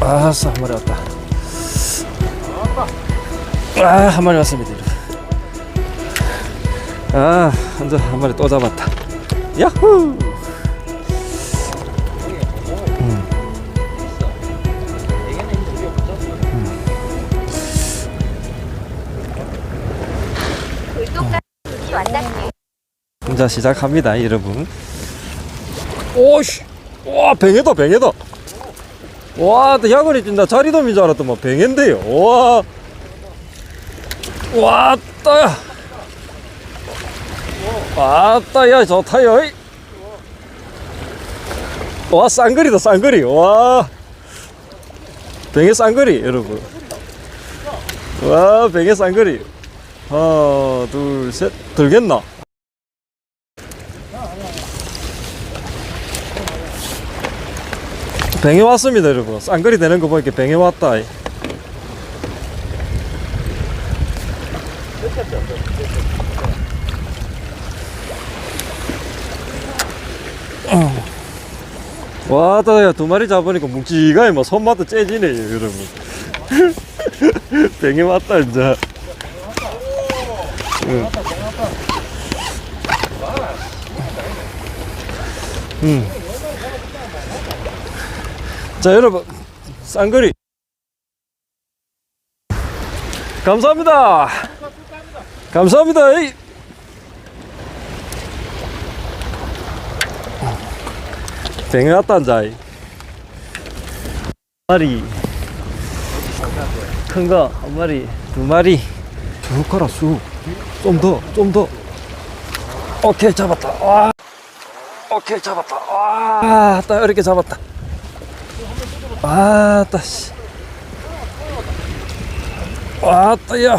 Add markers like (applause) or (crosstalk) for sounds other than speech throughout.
아싸 한 마리 왔다. 아한 마리 왔습니다 여러분. 아 한자 한 마리 또 잡았다. 야호! 돌동까지 왔다. 자 시작합니다 여러분. 오씨 와 뱅에다 뱅에다. 와 또 야구리 뛴다. 자리돔인 줄 알았더만 뱅인데요. 와. 왔다. 왔다 야 좋다요. 이. 와 쌍거리다 쌍거리. 와. 뱅에 쌍거리 여러분. 와 뱅에 쌍거리. 하나 둘 셋. 들겠나 뱅에 왔습니다 여러분. 쌍거리 되는 거 보니까 뱅에 왔다. 와다 야두 마리 잡으니까 묵직하게 뭐 손맛도 째지네요 여러분. (laughs) 뱅에 왔다 이제 응. 음. 자 여러분 쌍거리. 감사합니다. 감사합니다. 에이. 뱅에 왔다 자이. 마리. 큰거 한 마리. 두 마리. 쭉 가라 쑥좀더 좀더. 오케이 잡았다. 와. 오케이 잡았다. 와딱 이렇게 잡았다 아따 씨 와따 야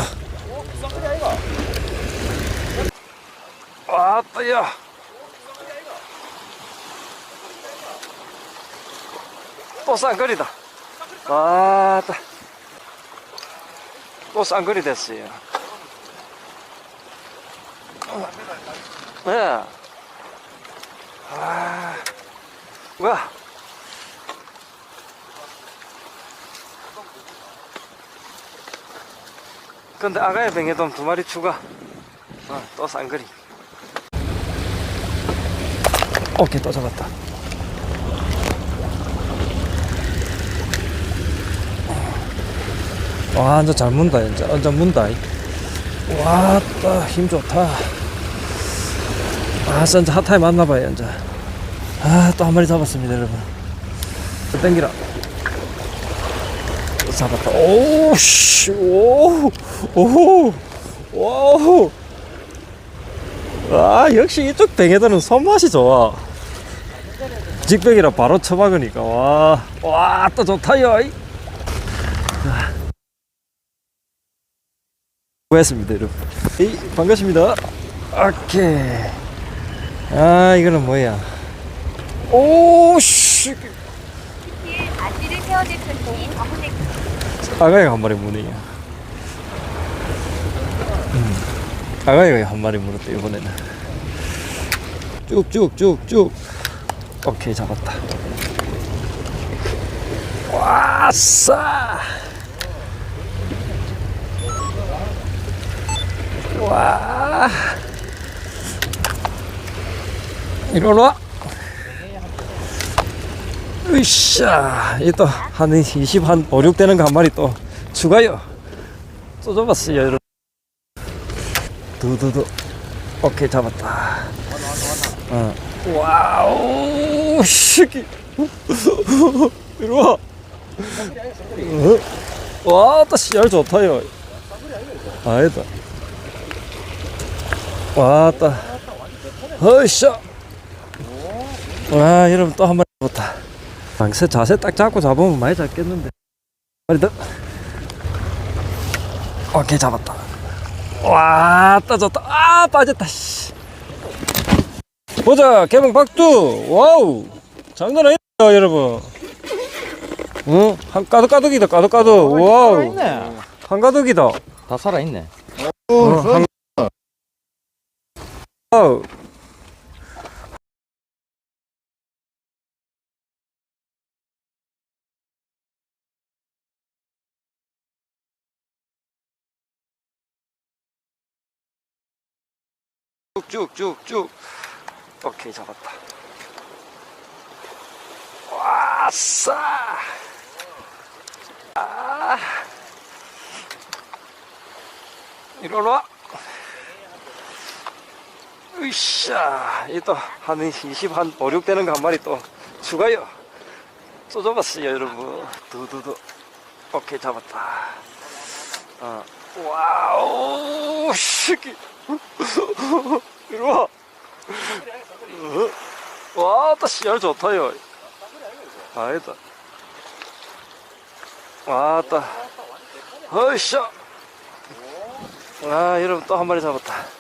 와따 야또 쌍거리다 와따 또 쌍거리 됐어요 네. 아, 뭐야? 근데 아가의 뱅에돔 두 마리 추가. 어, 또 쌍거리. 오케이, 또 잡았다. 와, 완전 잘 문다, 이제. 완전 문다. 와, 따, 힘 좋다. 아, 진짜 핫타임 맞나봐요, 이제. 아, 또 한 마리 잡았습니다, 여러분. 또 땡기라. 또 잡았다. 오, 씨, 오, 오, 오. 아, 역시 이쪽 뱅에들은 손맛이 좋아. 직백이라 바로 쳐박으니까, 와, 와, 또 좋다요. 수고했습니다, 여러분. 에이, 반갑습니다. 오케이. 아, 이거는 뭐야? 오, 씨. 아지를 세워줄 분인 어문의 아가이가 한 마리 무네요. 음, 아가이가 한 마리 물었다 이번에는. 쭉쭉쭉쭉. 오케이 잡았다. 와싸. 와. 이리 와. 으쌰 이또한 20, 한 5, 6 되는 거 한 마리 또 추가요. 또 잡았어요 여러분. 두두두. 오케이 잡았다. 어. 와우 시기. (laughs) 이리 와. 어? 와따 씨알 좋다요. 아니다. 와따 허이샤 와 여러분 또한 마리 잡았다 방세 자세 딱 잡고 잡으면 많이 잡겠는데. 머리 더. 오케이 잡았다. 와 따졌다. 아 빠졌다 씨. 보자 개봉 박두. 와우. 장난 아니다 여러분. 응? 한 까득까득이다 까득까득. 와우. 살아있네. 한 가득이다. 다 살아있네. 어, 한 와우 쭉쭉쭉쭉. 오케이, 잡았다. 와싸! 아. 와. 으쌰. 이또 한 20, 한 5, 6 되는 거 한 마리 또 추가요. 또 잡았어요, 여러분. 두두두. 오케이, 잡았다. 어. 와우, 새끼. 이리 와. 어? 와, 또 씨알 좋다 요. 아니다. 왔다. 어이씨. 아, 여러분 또 한 마리 잡았다.